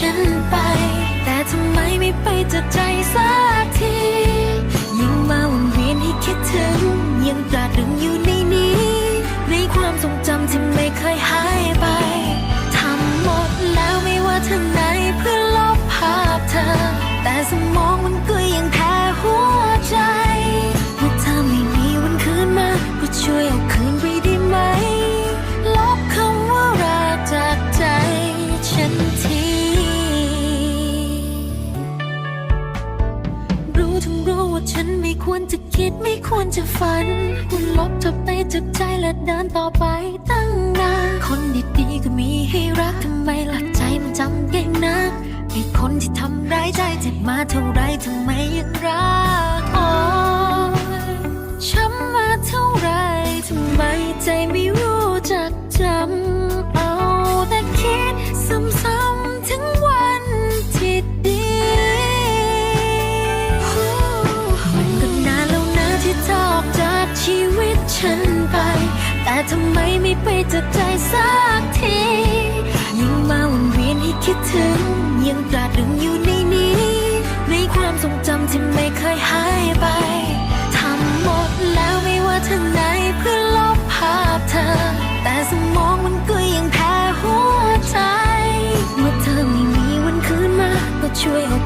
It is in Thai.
ฉันไป แต่ทำไมไม่ไปจากใจ ทั้งรู้ว่าฉันไม่ควรจะคิดไม่ควรจะฝัน คุณลบเธอไปจากใจและเดินต่อไปตั้งนานคนดีๆก็มีให้รักทำไมหลักใจมันจำเก่งนักไอ้คนที่ทำร้ายใจเจ็บมาเท่าไรทำไมยังรักอ๋อ แต่ทำไมไม่ไปจากใจสักที ยิ่งมาวนเวียนให้คิดถึง ยังตราตรึงอยู่ในนี้ ในความทรงจำที่ไม่เคยหายไป ทำหมดแล้วไม่ว่าทางไหนเพื่อลบภาพเธอ แต่สมองมันก็ยังแพ้หัวใจ เมื่อเธอไม่มีวันคืนมา ก็ช่วยเอา